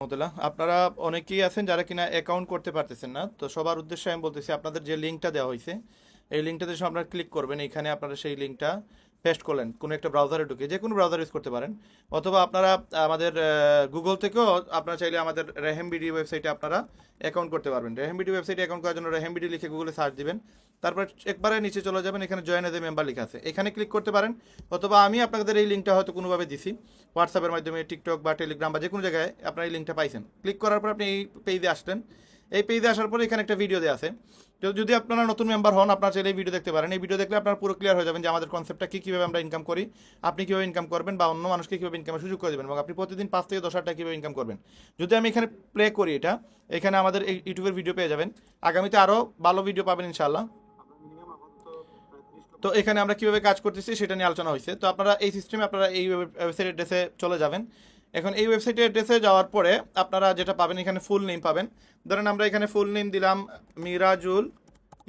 আপনারা অনেকেই আছেন যারা কিনা অ্যাকাউন্ট করতে পারতেছেন না, তো সবার উদ্দেশ্যে আমি বলতেছি আপনাদের যে লিঙ্কটা দেওয়া হয়েছে এই লিঙ্কটাতে সব আপনারা ক্লিক করবেন এখানে আপনারা সেই লিঙ্কটা পেস্ট করলেন কোনো একটা ব্রাউজারে ঢুকে, যে কোনো ব্রাউজার ইউজ করতে পারেন। অথবা আপনারা আমাদের গুগল থেকেও আপনারা চাইলে আমাদের রেহেম বিডি ওয়েবসাইটে আপনারা অ্যাকাউন্ট করতে পারবেন। রেহেম বিডি ওয়েবসাইটে অ্যাকাউন্ট করার জন্য রেহেম বিডি লিখে গুগলে সার্চ দিবেন। তারপর একবারে নিচে চলে যাবেন, এখানে জয়েন এজ এ মেম্বার লেখা আছে। এখানে ক্লিক করতে পারেন, অথবা আমি আপনাদের এই লিঙ্কটা হয়তো কোনোভাবে দিছি। হোয়াটসঅ্যাপের মাধ্যমে টিকটক বা টেলিগ্রাম বা যে কোনো জায়গায় আপনার এই লিঙ্কটা পাইছেন। ক্লিক করার পর আপনি এই পেজে আসলেন। এই পেজে আসার পরে এখানে একটা ভিডিও দেওয়া আছে। যদি আপনারা নতুন মেম্বার হন, আপনারা চাইলে এই ভিডিও দেখতে পারেন। এই ভিডিও দেখলে আপনারা পুরো ক্লিয়ার হয়ে যাবেন যে আমাদের কনসেপ্টটা কী, কীভাবে আমরা ইনকাম করি, আপনি কীভাবে ইনকাম করবেন বা অন্য মানুষকে কীভাবে ইনকামের সুযোগ করে দেবেন এবং আপনি প্রতিদিন পাঁচ থেকে দশ হাজার কীভাবে ইনকাম করবেন। যদি আমি এখানে প্লে করি এটা, এখানে আমাদের এই ইউটিউবের ভিডিও পেয়ে যাবেন। আগামীতে আরও ভালো ভিডিও পাবেন ইনশাআল্লাহ। তো এখানে আমরা কীভাবে কাজ করতেছি সেটা নিয়ে আলোচনা হয়েছে। তো আপনারা এই সিস্টেমে আপনারা এই ওয়েবসাইট অ্যাড্রেসে চলে যাবেন। এখন এই ওয়েবসাইটের অ্যাড্রেসে যাওয়ার পরে আপনারা যেটা পাবেন, এখানে ফুল নেম পাবেন। ধরেন আমরা এখানে ফুল নেম দিলাম মিরাজুল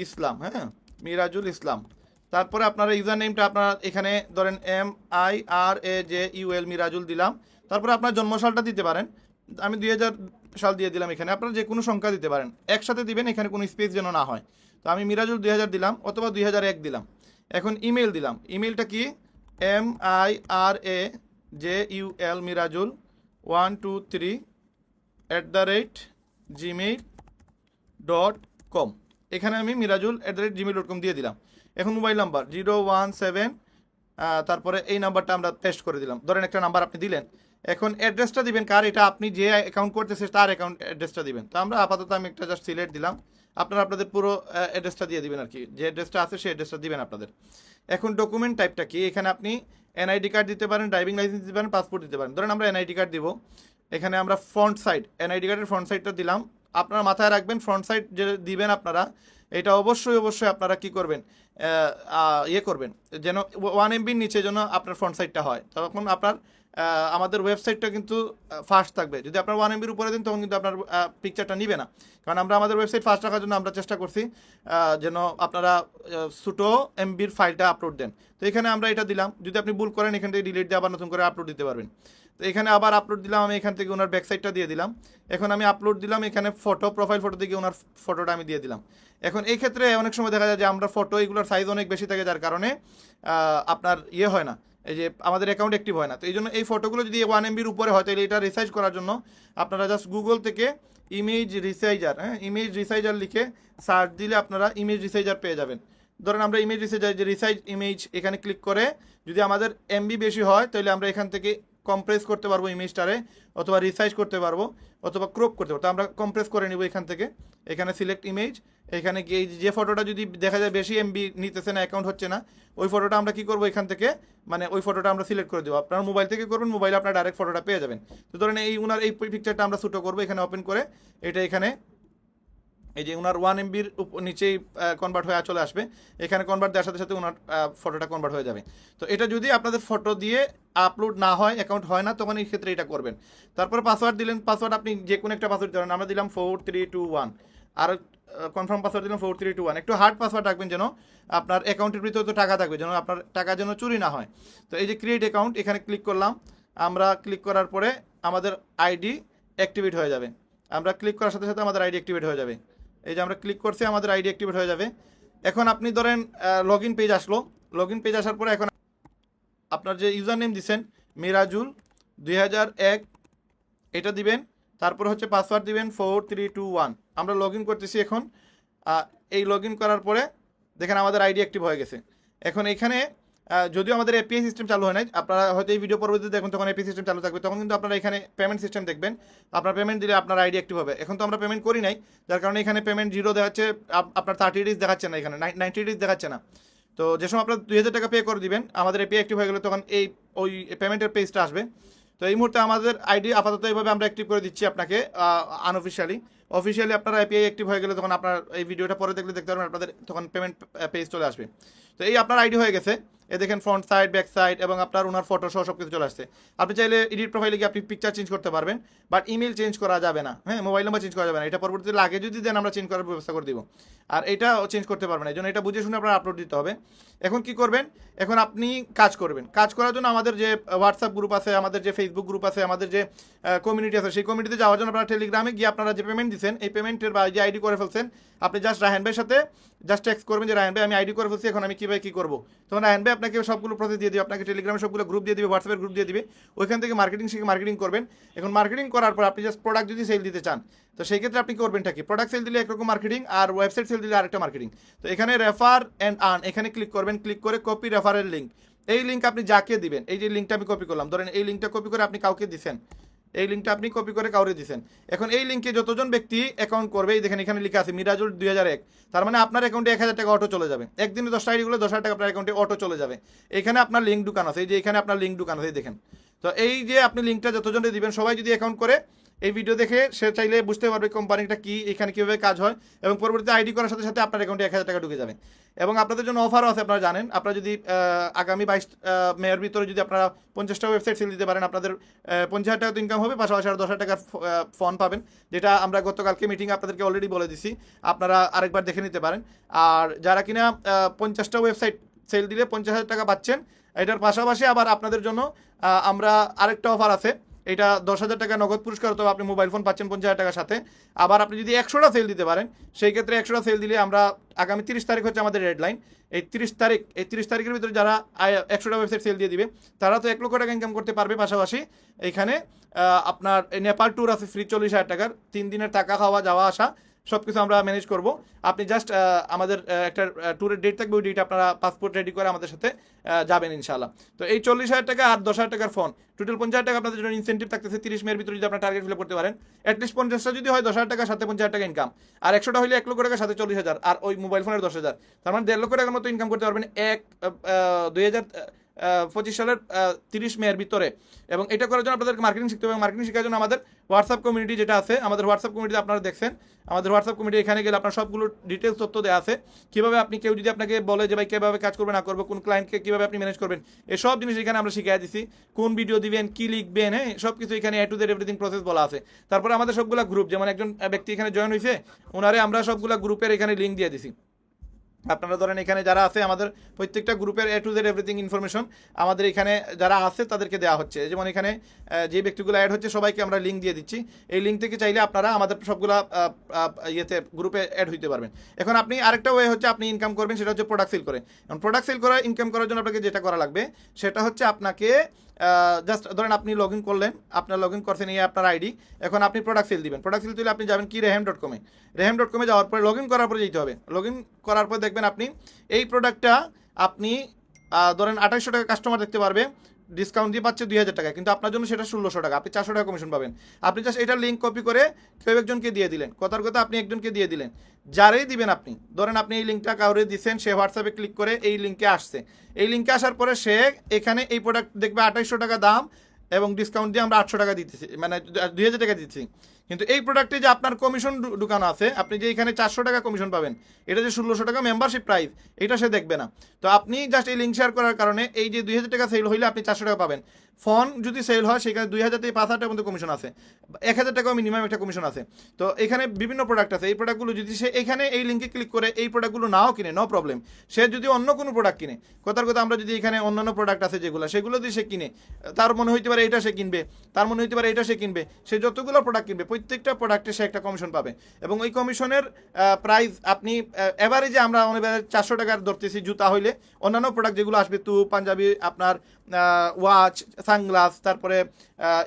ইসলাম হ্যাঁ? মিরাজুল ইসলাম। তারপরে আপনারা ইউজার নেমটা আপনারা এখানে ধরেন M I R A J U L Mirajul দিলাম। তারপরে আপনার জন্মসালটা দিতে পারেন। আমি দুই হাজার সাল দিয়ে দিলাম এখানে। আপনারা যে কোনো সংখ্যা দিতে পারেন। একসাথে দিবেন, এখানে কোনো স্পেস যেন না হয়। তো আমি মিরাজুল দুই হাজার দিলাম অথবা দুই হাজার এক দিলাম। এখন ইমেল দিলাম। ইমেলটা কি? M I R A J U L Mirajul, one two three at the rate Gmail dot com. এখানে আমি Mirajul at the rate Gmail dot com দিয়ে দিলাম। এখন mobile number zero one seven তারপরে এই নাম্বারটা আমরা পেস্ট করে দিলাম। ধরেন একটা নাম্বার আপনি দিলেন। এখন অ্যাড্রেসটা দিবেন কার? এটা আপনি যে অ্যাকাউন্ট করতেছে তার অ্যাকাউন্ট অ্যাড্রেসটা দিবেন। তো আমরা আপাতত আমি একটা জাস্ট সিলেক্ট দিলাম। আপনারা আপনাদের পুরো অ্যাড্রেসটা দিয়ে দিবেন আর কি যে অ্যাড্রেসটা আছে সেই অ্যাড্রেসটা দিবেন আপনাদের। এখন ডকুমেন্ট টাইপটা কি? এখানে আপনি এনআইডি কার্ড দিতে পারেন ড্রাইভিং লাইসেন্স দিতে পারেন পাসপোর্ট দিতে পারেন। ধরেন আমরা এনআইডি কার্ড দিব। এখানে আমরা ফ্রন্ট সাইড এনআইডি কার্ডের ফ্রন্ট সাইডটা দিলাম। আপনারা মাথায় রাখবেন ফ্রন্ট সাইড যে দিবেন আপনারা, এটা অবশ্যই অবশ্যই আপনারা কি করবেন ইয়ে করবেন। যেন ওয়ান এমবির নিচে যেন আপনার ফ্রন্ট সাইডটা হয়। তখন আপনার আমাদের ওয়েবসাইটটা কিন্তু ফাস্ট থাকবে। যদি আপনার ওয়ান এমবির উপরে দিন, তখন কিন্তু আপনার পিকচারটা নিবে না। কারণ আমরা আমাদের ওয়েবসাইট ফাস্ট রাখার জন্য আমরা চেষ্টা করছি যেন আপনারা ছোটো এমবির ফাইলটা আপলোড দেন। তো এখানে আমরা এটা দিলাম। যদি আপনি ভুল করেন, এখান থেকে ডিলিট দিয়ে আবার নতুন করে আপলোড দিতে পারবেন। তো এখানে আবার আপলোড দিলাম, আমি এখান থেকে ওনার ব্যাকসাইডটা দিয়ে দিলাম। এখন আমি আপলোড দিলাম, এখানে ফটো প্রোফাইল ফটো থেকে ওনার ফটোটা আমি দিয়ে দিলাম। এখন এই ক্ষেত্রে অনেক সময় দেখা যায় যে আমরা ফটো এগুলোর সাইজ অনেক বেশি থাকে, যার কারণে আপনার ইয়ে হয় না। এই যে আমাদের অ্যাকাউন্ট অ্যাক্টিভ হয় না। তো এই জন্য এই ফটোগুলো যদি ওয়ান এমবির উপরে হয়, তাহলে এটা রিসাইজ করার জন্য আপনারা জাস্ট গুগল থেকে ইমেজ রিসাইজার হ্যাঁ ইমেজ রিসাইজার লিখে সার্চ দিলে আপনারা ইমেজ রিসাইজার পেয়ে যাবেন। ধরেন আমরা ইমেজ রিসাইজার যে রিসাইজ ইমেজ এখানে ক্লিক করে যদি আমাদের এমবি বেশি হয়, তাহলে আমরা এখান থেকে কম্প্রেস করতে পারব ইমেজটারে অথবা রিসাইজ করতে পারব অথবা ক্রপ করতে পারব। তো আমরা কম্প্রেস করে নিব এখান থেকে। এখানে সিলেক্ট ইমেজ এখানে গিয়ে যে ফটোটা যদি দেখা যায় বেশি এমবি নিতেছে না অ্যাকাউন্ট হচ্ছে না, ওই ফটোটা আমরা কি করব এখান থেকে? মানে ওই ফটোটা আমরা সিলেক্ট করে দেবো। আপনার মোবাইল থেকে করবেন মোবাইলে আপনার ডাইরেক্ট ফটোটা পেয়ে যাবেন। তো ধরেন এই উনার এই পিকচারটা আমরা শ্যুটও করব এখানে ওপেন করে। এটা এখানে এই যে ওনার ওয়ান এমবির নিচেই কনভার্ট হয়ে চলে আসবে। এখানে কনভার্ট দেওয়ার সাথে সাথে ওনার ফটোটা কনভার্ট হয়ে যাবে। তো এটা যদি আপনাদের ফটো দিয়ে আপলোড না হয় অ্যাকাউন্ট হয় না, তখন এই ক্ষেত্রে এটা করবেন। তারপরে পাসওয়ার্ড দিলেন পাসওয়ার্ড আপনি যে কোনো একটা পাসওয়ার্ড ধরেন, আমরা দিলাম ফোর থ্রি টু ওয়ান আর কনফার্ম পাসওয়ার্ড দিলাম ফোর থ্রি টু ওয়ান একটু হার্ড পাসওয়ার্ড রাখবেন যেন আপনার অ্যাকাউন্টের ভিতরে তো টাকা থাকবে, যেন আপনার টাকা যেন চুরি না হয়। তো এই যে ক্রিয়েট অ্যাকাউন্ট এখানে ক্লিক করলাম। আমরা ক্লিক করার পরে আমাদের আইডি অ্যাক্টিভেট হয়ে যাবে। আমরা ক্লিক করার সাথে সাথে আমাদের আইডি অ্যাক্টিভেট হয়ে যাবে। এই যে আমরা ক্লিক করছি, আমাদের আইডি অ্যাক্টিভেট হয়ে যাবে। এখন আপনি ধরেন লগ ইন পেজ আসলো। লগ ইন পেজ আসার পরে এখন আপনার যে ইউজার নেম দিচ্ছেন মিরাজুল, দুই হাজার এক, এটা দিবেন। তারপর হচ্ছে পাসওয়ার্ড দিবেন ফোর থ্রি টু ওয়ান আমরা লগ ইন করতেছি এখন। এই লগ ইন করার পরে দেখেন আমাদের আইডি অ্যাক্টিভ হয়ে গেছে। এখন এখানে যদিও আমাদের এপিআই সিস্টেম চালু হয় নাই, আপনারা হয়তো এই ভিডিও পরবর্তীতে দেখুন, তখন এপিআই সিস্টেম চালু থাকবে। তখন কিন্তু আপনারা এখানে পেমেন্ট সিস্টেম দেখবেন। আপনার পেমেন্ট দিলে আপনার আইডি অ্যাক্টিভ হবে। এখন তো আমরা পেমেন্ট করি নাই, যার কারণে এখানে পেমেন্ট জিরো দেখাচ্ছে, আপ- আপনার থার্টি ডেজ দেখাচ্ছে না এখানে নাইনটি ডেজ দেখাচ্ছে না। তো যে সময় আপনার দুই হাজার টাকা পে করে দিবেন, আমাদের এপি অ্যাক্টিভ হয়ে গেলে তখন এই, ওই পেমেন্টের পেজটা আসবে। তো এই মুহূর্তে আমাদের আইডি আপাতত এইভাবে আমরা অ্যাক্টিভ করে দিচ্ছি আপনাকে আনঅফিসিয়ালি অফিসিয়ালি আপনার আইপিআই অ্যাক্টিভ হয়ে গেলে তখন আপনার এই ভিডিওটা পরে দেখলে দেখতে পারবেন, আপনাদের তখন পেমেন্ট পেজ চলে আসবে। তো এই আপনার আইডি হয়ে গেছে। এ দেখেন ফ্রন্ট সাইড ব্যাক সাইড এবং আপনার ওনার ফটো সহ সব কিছু চলে আসছে। আপনি চাইলে এডিট প্রোফাইলে গিয়ে আপনি পিকচার চেঞ্জ করতে পারবেন বাট ইমেল চেঞ্জ করা যাবে না। হ্যাঁ মোবাইল নাম্বার চেঞ্জ করা যাবে না। এটা পরবর্তীতে লাগে যদি দেন আমরা চেঞ্জ করার ব্যবস্থা করে দিব। আর এটা চেঞ্জ করতে পারবেন এই জন্য এটা বুঝে শুনে আপনার আপলোড দিতে হবে। এখন কি করবেন? এখন আপনি কাজ করবেন। কাজ করার জন্য আমাদের যে হোয়াটসঅ্যাপ গ্রুপ আছে, আমাদের যে ফেসবুক গ্রুপ আছে, আমাদের যে কমিউনিটি আছে, সেই কমিউনিটিতে যাওয়ার জন্য আপনারা টেলিগ্রামে গিয়ে আপনারা যে পেমেন্ট দিচ্ছেন এই পেমেন্টের বা যে আইডি করে ফেলছেন আপনি জাস্ট রায়হান ভাইয়ের সাথে জাস্ট টেক্সট করবেন যে, রায়হান ভাই, আমি আইডি করে ফেলছি, এখন আমি কীভাবে কী করব? তখন রায়হান ভাই আপনাকে সবগুলো প্রসেস দিয়ে দিবে, আপনাকে টেলিগ্রামে সবগুলো গ্রুপ দিয়ে দিবে হোয়াটসঅ্যাপের গ্রুপ দিয়ে দিবে। ওইখান থেকে মার্কেটিং শিখে মার্কেটিং করবেন। এখন মার্কেটিং করার পর আপনি জাস্ট প্রোডাক্ট যদি সেল দিতে চান, তো সেই ক্ষেত্রে আপনি করবেনটা কি? প্রোডাক্ট সেল দিলে একরকম মার্কেটিং আর ওয়েবসাইট সেল দিলে আরেকটা মার্কেটিং তো এখানে রেফার অ্যান্ড আর্ন এখানে ক্লিক করবেন ক্লিক করে কপি রেফারের লিঙ্ক এই লিঙ্ক আপনি যাকে দিবেন, এই যে লিঙ্কটা আমি কপি করলাম, ধরেন এই লিঙ্কটা কপি করে আপনি কাউকে দিছেন এই লিঙ্কটা আপনি কপি করে কাউরে দিছেন। এখন এই লিঙ্কে যতজন ব্যক্তি অ্যাকাউন্ট করবে, এই দেখেন এখানে লেখা আছে, মিরাজুল দুই হাজার এক। তার মানে আপনার অ্যাকাউন্টে এক হাজার টাকা অটো চলে যাবে। একদিনে দশ দশটা আইডিগুলো দশ হাজার টাকা আপনার অ্যাকাউন্টে অটো চলে যাবে। এখানে আপনার লিঙ্ক দোকান আছে, এই যে এখানে আপনার লিঙ্ক দোকান আছে দেখেন। তো এই যে আপনি লিঙ্কটা যতজনে দিবেন, সবাই যদি অ্যাকাউন্ট করে এই ভিডিও দেখে সে চাইলে বুঝতে পারবে কোম্পানিটা কি, এখানে কীভাবে কাজ হয় এবং পরবর্তীতে আইডি করার সাথে সাথে আপনার অ্যাকাউন্টে এক হাজার টাকা ঢুকে যাবে। এবং আপনাদের জন্য অফারও আছে, আপনারা জানেন। আপনারা যদি আগামী বাইশ মেয়ের ভিতরে যদি আপনারা পঞ্চাশটা ওয়েবসাইট সেল দিতে পারেন, আপনাদের পঞ্চাশ হাজার টাকা তো ইনকাম হবে, পাশাপাশি আর দশ হাজার টাকার ফোন পাবেন, যেটা আমরা গতকালকে মিটিং আপনাদেরকে অলরেডি বলে দিছি। আপনারা আরেকবার দেখে নিতে পারেন। আর যারা কিনা পঞ্চাশটা ওয়েবসাইট সেল দিলে পঞ্চাশ হাজার টাকা পাচ্ছেন, এটার পাশাপাশি আবার আপনাদের জন্য আমরা আরেকটা অফার আছে। এটা দশ হাজার টাকা নগদ পুরস্কার অথবা আপনি মোবাইল ফোন পাচ্ছেন পঞ্চাশ হাজার টাকার সাথে। আবার আপনি যদি একশোটা সেল দিতে পারেন, সেই ক্ষেত্রে একশোটা সেল দিলে আমরা আগামী তিরিশ তারিখ হচ্ছে আমাদের ডেডলাইন এই তিরিশ তারিখ, এই তিরিশ তারিখের ভিতরে যারা একশোটা ওয়েবসাইট সেল দিয়ে দিবে, তারা তো এক লক্ষ টাকা ইনকাম করতে পারবে পাশাপাশি। এখানে আপনার নেপাল ট্যুর আছে ফ্রি চল্লিশ হাজার টাকার, তিন দিনের টাকা খাওয়া, যাওয়া, আসা। সব কিছু আমরা ম্যানেজ করব। আপনি জাস্ট আমাদের একটা ট্যুরের ডেট থাকবে, ওই ডেটে আপনারা পাসপোর্ট রেডি করে আমাদের সাথে যাবেন ইনশাল্লাহ তো এই চল্লিশ হাজার টাকা আর দশ হাজার টাকার ফোন টোটাল পঞ্চাশ হাজার টাকা আপনাদের জন্য ইনসেন্টিভ থাকতেছে তিরিশ মেয়ের ভিতরে যদি আপনার টার্গেট ফিল করতে পারেন। অ্যাটলিস্ট পঞ্চাশটা যদি হয়, দশ হাজার টাকা, সাথে পঞ্চাশ টাকা ইনকাম আর একশোটা হলে এক লক্ষ টাকা, সাথে চল্লিশ হাজার। আর ওই মোবাইল ফোনের দশ হাজার। তার মানে দেড় লক্ষ টাকার মতো ইনকাম করতে পারবেন এক দুই হাজার পঁচিশ সালের তিরিশ মেয়ের ভিতরে। এবং এটা করার জন্য আপনাদেরকে মার্কেটিং শিখতে হবে। মার্কেটিং শেখার জন্য আমাদের হোয়াটসঅ্যাপ কমিউনিটি যেটা আছে, আমাদের হোয়াটসঅ্যাপ কমিউনিটি আপনারা দেখছেন। আমাদের হোয়াটসঅ্যাপ কমিউনিটি এখানে গেলে আপনার সবগুলো ডিটেলস তথ্য দেওয়া আছে। কীভাবে আপনি কেউ যদি আপনাকে বলে যে, ভাই, কীভাবে কাজ করবে না করবে, কোন ক্লায়েন্টকে কীভাবে আপনি ম্যানেজ করবেন? এসব জিনিস এখানে আমরা শিখিয়ে দিছি। কোন ভিডিও দিবেন, কী লিখবেন হ্যাঁ সব কিছু এখানে এ টু দের এভরিথিং প্রসেস বলা আছে। তারপরে আমাদের সবগুলা গ্রুপ যেমন একজন ব্যক্তি এখানে জয়েন হয়েছে ওনারে আমরা সবগুলা গ্রুপের এখানে লিঙ্ক দিয়ে দিছি। আপনারা ধরেন এখানে যারা আছে, আমাদের প্রত্যেকটা গ্রুপের A to Z everything information আমাদের এখানে যারা আছে তাদেরকে দেওয়া হচ্ছে। যেমন এখানে যে ব্যক্তিগুলো অ্যাড হচ্ছে সবাইকে আমরা লিঙ্ক দিয়ে দিচ্ছি। এই লিঙ্ক থেকে চাইলে আপনারা আমাদের সবগুলা ইয়েতে গ্রুপে অ্যাড হইতে পারবেন। এখন আপনি আরেকটা ওয়ে হচ্ছে আপনি ইনকাম করবেন, সেটা হচ্ছে প্রোডাক্ট সেল করে। এখন প্রোডাক্ট সেল করা ইনকাম করার জন্য আপনাকে যেটা করা লাগবে, সেটা হচ্ছে আপনাকে জাস্ট ধরেন আপনি লগ ইন করলেন, আপনার লগ ইন করছেন এই আপনার আইডি এখন আপনি প্রোডাক্ট সেল দিবেন। প্রোডাক্ট সেল তুলে আপনি যাবেন কি? রেহেম ডট কমে রেহেম ডট কমে যাওয়ার পরে লগ ইন করার পরে যেতে হবে। লগ ইন করার পর দেখবেন আপনি এই প্রোডাক্টটা আপনি ধরেন আঠাইশশো টাকা কাস্টমার দেখতে পারবে। ডিসকাউন্ট দিয়ে পাচ্ছে দুই হাজার টাকা কিন্তু আপনার জন্য সেটা ষোলোশো টাকা। আপনি চারশো টাকা কমিশন পাবেন। আপনি জাস্ট এটা লিঙ্ক কপি করে কেউ একজনকে দিয়ে দিলেন। কথার কথা আপনি একজনকে দিয়ে দিলেন। যারাই দিবেন আপনি। ধরেন আপনি এই লিঙ্কটা কাউরে দিচ্ছেন সে হোয়াটসঅ্যাপে ক্লিক করে এই লিঙ্কে আসছে। এই লিঙ্কে আসার পরে সে এখানে এই প্রোডাক্ট দেখবে আঠাইশশো টাকা দাম এবং ডিসকাউন্ট দিয়ে আমরা আটশো টাকা দিতেছি। মানে দুই হাজার টাকা দিচ্ছি। কিন্তু এই প্রোডাক্টে যে আপনার কমিশন ঢুকানো আছে, আপনি যে এখানে চারশো টাকা কমিশন পাবেন, এটা যে ষোলোশো টাকা মেম্বারশিপ প্রাইস এটা সে দেখবে না। তো আপনি জাস্ট এই লিঙ্ক শেয়ার করার কারণে এই যে দুই হাজার টাকা সেল হইলে আপনি চারশো টাকা পাবেন। ফোন যদি সেল হয়, সেখানে দুই হাজার থেকে পাঁচ হাজার টাকার মতো কমিশন আছে। এক হাজার টাকাও মিনিমাম একটা কমিশন আছে। তো এখানে বিভিন্ন প্রোডাক্ট আছে। এই প্রোডাক্টগুলো যদি সে এখানে এই লিঙ্কে ক্লিক করে, এই প্রোডাক্টগুলো নাও কিনে নো প্রবলেম সে যদি অন্য কোনো প্রোডাক্ট কিনে, কথার কথা আমরা যদি এখানে অন্যান্য প্রোডাক্ট আছে যেগুলো, সেগুলো যদি সে কিনে, তার মনে হইতে পারে এটা সে কিনবে, তার মনে হইতে পারে এটা সে কিনবে, সে যতগুলো প্রোডাক্ট কিনবে প্রত্যেকটা প্রোডাক্টে সে একটা কমিশন পাবে। এবং ওই কমিশনের প্রাইস আপনি এভারেজে আমরা অনেক চারশো টাকার ধরতেছি জুতা হইলে। অন্যান্য প্রোডাক্ট যেগুলো আসবে তু পাঞ্জাবি, আপনার ওয়াচ সানগ্লাস তারপরে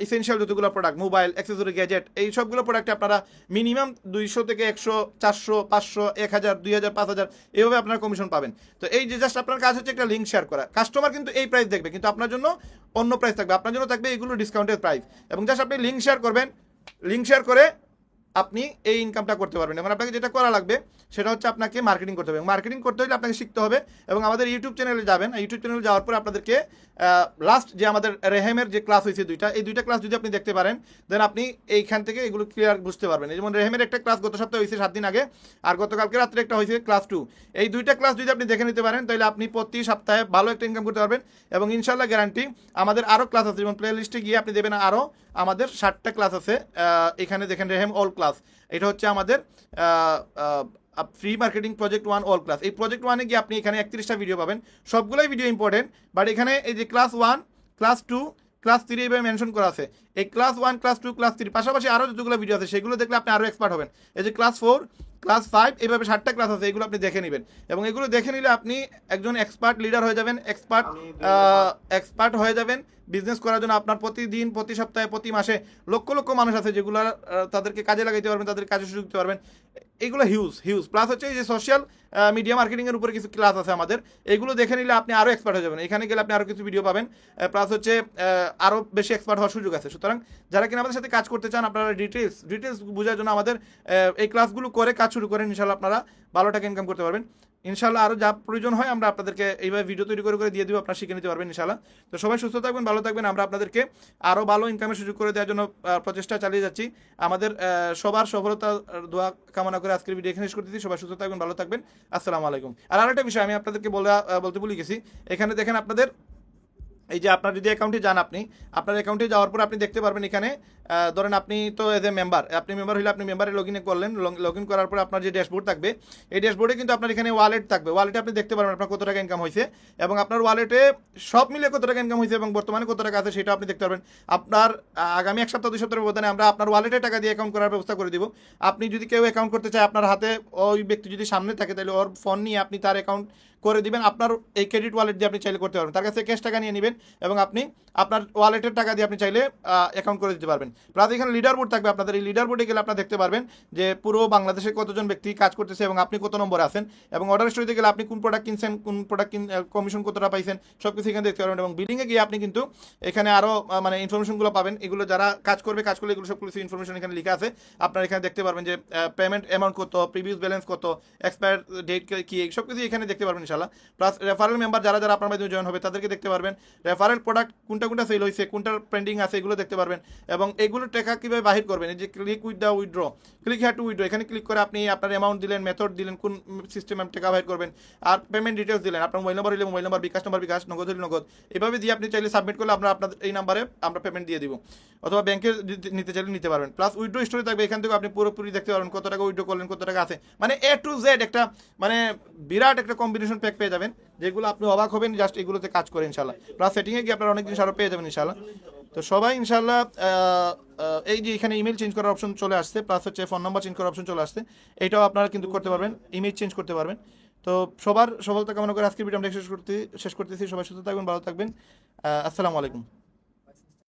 ইসেনশিয়াল যতগুলো প্রোডাক্ট মোবাইল অ্যাক্সেসরি গ্যাজেট এই সবগুলো প্রোডাক্টে আপনারা মিনিমাম দুইশো থেকে একশো, চারশো, পাঁচশো, এক হাজার, দুই হাজার, পাঁচ হাজার এইভাবে আপনার কমিশন পাবেন। তো এই যে জাস্ট আপনার কাজ হচ্ছে একটা লিঙ্ক শেয়ার করা। কাস্টমার কিন্তু এই প্রাইস দেখবে, কিন্তু আপনার জন্য অন্য প্রাইস থাকবে। আপনার জন্য থাকবে এগুলো ডিসকাউন্টের প্রাইস এবং জাস্ট আপনি লিঙ্ক শেয়ার করবেন লিঙ্ক শেয়ার করে আপনি এই ইনকামটা করতে পারবেন। এবং আপনাকে যেটা করা লাগবে, সেটা হচ্ছে আপনাকে মার্কেটিং করতে হবে। মার্কেটিং করতে হলে আপনাকে শিখতে হবে। এবং আমাদের ইউটিউব চ্যানেলে যাবেন। ইউটিউব চ্যানেলে যাওয়ার পর আপনাদেরকে লাস্ট যে আমাদের রেহেমের যে ক্লাস হয়েছে দুইটা, এই দুইটা ক্লাস যদি আপনি দেখতে পারেন দেন আপনি এইখান থেকে এগুলো ক্লিয়ার বুঝতে পারবেন। যেমন রেহেমের একটা ক্লাস গত সপ্তাহে হয়েছে সাত দিন আগে, আর গতকালকে রাত্রে একটা হয়েছে ক্লাস টু এই দুইটা ক্লাস যদি আপনি দেখে নিতে পারেন, তাহলে আপনি প্রতি সপ্তাহে ভালো একটা ইনকাম করতে পারবেন এবং ইনশাল্লাহ গ্যারান্টি আমাদের আরও ক্লাস আছে। যেমন প্লে লিস্টে গিয়ে আপনি দেবেন আরও আমাদের ষাটটা ক্লাস আছে এখানে দেখেন রেহেম অল ক্লাস এটা হচ্ছে আমাদের free marketing project one all class এই প্রজেক্ট ওয়ানে গিয়ে আপনি এখানে একত্রিশটা ভিডিও পাবেন। সবগুলোই ভিডিও ইম্পর্টেন্ট বাট এখানে এই যে class one class two class three এইভাবে মেনশন করা আছে। এই class one class two class three পাশাপাশি আরও যতগুলো ভিডিও আছে সেগুলো দেখলে আপনি আরও এক্সপার্ট হবেন। এই যে ক্লাস ফোর ক্লাস ফাইভ এইভাবে ষাটটা ক্লাস আছে এগুলো আপনি দেখে নেবেন। এবং এগুলো দেখে নিলে আপনি একজন এক্সপার্ট লিডার হয়ে যাবেন এক্সপার্ট এক্সপার্ট হয়ে যাবেন। বিজনেস করার জন্য আপনার প্রতিদিন, প্রতি সপ্তাহে, প্রতি মাসে লক্ষ লক্ষ মানুষ আছে যেগুলো তাদেরকে কাজে লাগাইতে পারবেন, তাদের কাজে সুযোগ দিতে পারবেন। এগুলো হিউজ হিউজ প্লাস হচ্ছে এই যে সোশ্যাল মিডিয়া মার্কেটিংয়ের উপরে কিছু ক্লাস আছে আমাদের। এগুলো দেখে নিলে আপনি আরও এক্সপার্ট হয়ে যাবেন। এখানে গেলে আপনি আরও কিছু ভিডিও পাবেন। প্লাস হচ্ছে আরও বেশি এক্সপার্ট হওয়ার সুযোগ আছে। সুতরাং যারা কিনা আমাদের সাথে কাজ করতে চান, আপনারা ডিটেলস ডিটেলস বোঝার জন্য আমাদের এই ক্লাসগুলো করে কাজ শুরু করেন। ইনশাল্লাহ আপনারা ভালো টাকা ইনকাম করতে পারবেন। ইনশাল্লাহ আরও যা প্রয়োজন হয় আমরা আপনাদেরকে এইভাবে ভিডিও তৈরি করে করে দিয়ে দিব, আপনারা শিখে নিতে পারবেন ইনশাল্লাহ তো সবাই সুস্থ থাকবেন, ভালো থাকবেন, আমরা আপনাদেরকে আরও ভালো ইনকামের সুযোগ করে দেওয়ার জন্য প্রচেষ্টা চালিয়ে যাচ্ছি। আমাদের সবার সফলতা, দোয়া, কামনা করে আজকের ভিডিও এখানে শেষ দিচ্ছি। সবাই সুস্থ থাকবেন, ভালো থাকবেন। আসসালামু আলাইকুম। আর আরেকটা বিষয় আমি আপনাদেরকে বলে বলতে ভুলে গেছি। এখানে দেখেন আপনাদের এই যে আপনার যদি অ্যাকাউন্টে যান আপনি, আপনার অ্যাকাউন্টে যাওয়ার পর আপনি দেখতে পারবেন এখানে ধরেন আপনি তো এজ এ মেম্বার আপনি মেম্বার হলে আপনি মেম্বারে লগ ইন করলেন লগ ইন করার পর আপনার যে ড্যাশবোর্ড থাকবে, এই ড্যাশবোর্ডে কিন্তু আপনার এখানে ওয়ালেট থাকবে। ওয়ালেটে আপনি দেখতে পারবেন আপনার কত টাকা ইনকাম হয়েছে এবং আপনার ওয়ালেটে সব মিলে কত টাকা ইনকাম হয়েছে এবং বর্তমানে কত টাকা আছে সেটা আপনি দেখতে পারবেন। আপনার আগামী এক সপ্তাহ, দুই সপ্তাহের ব্যবধানে আমরা আপনার ওয়ালেটে টাকা দিয়ে অ্যাকাউন্ট করার ব্যবস্থা করে দিব। আপনি যদি কেউ অ্যাকাউন্ট করতে চায়, আপনার হাতে ওই ব্যক্তি যদি সামনে থাকে, তাহলে ওর ফোন নিয়ে আপনি তার অ্যাকাউন্ট করে দিবেন। আপনার এই ক্রেডিট ওয়ালেট দিয়ে আপনি চাইলে করতে পারবেন। তার কাছে ক্যাশ টাকা নিয়ে নেবেন এবং আপনি আপনার ওয়ালেটের টাকা দিয়ে আপনি চাইলে অ্যাকাউন্ট করে দিতে পারবেন। প্লাস এখানে লিডার বোর্ড থাকবে। আপনাদের এই লিডার বোর্ডে গেলে আপনারা দেখতে পারবেন যে পুরো বাংলাদেশে কতজন ব্যক্তি কাজ করতেছে এবং আপনি কত নম্বরে আছেন এবং অর্ডার স্টোরিতে গেলে আপনি কোন প্রোডাক্ট কিনছেন, কোন প্রোডাক্ট কমিশন কতটা পাইছেন সব কিছু এখানে দেখতে পারবেন এবং বিলিংয়ে গিয়ে আপনি কিন্তু এখানে আরও মানে ইনফরমেশনগুলো পাবেন। এগুলো যারা কাজ করবে, কাজ করলে এগুলো সব কিছু ইনফরমেশন এখানে লেখা আছে। আপনারা এখানে দেখতে পারবেন যে পেমেন্ট অ্যামাউন্ট কত প্রিভিয়াস ব্যালেন্স কত এক্সপায়ার ডেট কি সব কিছু এখানে দেখতে পারবেন ইনশাল্লাহ প্লাস রেফারেল মেম্বার যারা যারা আপনার মাধ্যমে জয়েন হবে, তাদেরকে দেখতে পারবেন। রেফারেল প্রোডাক্ট কোনটা কোনটা সেল হয়েছে কোনটার পেন্ডিং আছে, এগুলো দেখতে পারবেন। এবং এগুলো টাকা কীভাবে বাহির করবেন? এই যে click with the withdraw click হ্যাঁ টু উইথড্র এখানে ক্লিক করে আপনি আপনার অ্যামাউন্ট দিলেন মেথড দিলেন, কোন সিস্টেমে আপনি টাকা বাহির করবেন, আর পেমেন্ট ডিটেলস দিলেন, আপনার মোবাইল নাম্বার হলে mobile number bKash number bKash, Nagad হলে নগদ, এভাবে দিয়ে আপনি চাইলে সাবমিট করলে আমরা আপনার এই নাম্বারে আমরা পেমেন্ট দিয়ে দিব। অথবা ব্যাংকে নিতে চাইলে নিতে পারবেন। প্লাস উইথড্র স্টোরি থাকবে, এখান থেকে আপনি পুরোপুরি দেখতে পারবেন কত টাকা উইড্রো করলেন, কত টাকা আছে। মানে এ টু জেড একটা মানে বিরাট একটা কম্বিনেশন প্যাক পেয়ে যাবেন, যেগুলো আপনি অবাক হবেন জাস্ট এগুলোতে কাজ করে ইনশাল্লাহ প্লাস সেটিংয়ে গিয়ে আপনারা অনেক জিনিস আরও পেয়ে যাবেন ইনশাল্লাহ তো সবাই ইনশাল্লাহ এই যে এখানে ইমেল চেঞ্জ করার অপশন চলে আসছে প্লাস হচ্ছে ফোন নাম্বার চেঞ্জ করার অপশন চলে আসছে, এটাও আপনারা কিন্তু করতে পারবেন ইমেজ চেঞ্জ করতে পারবেন। তো সবার সফলতা কামনা করে আজকের ভিডিও আমরা শেষ করতে শেষ করতেছি, সবাই সুস্থ থাকবেন, ভালো থাকবেন। আসসালামু আলাইকুম।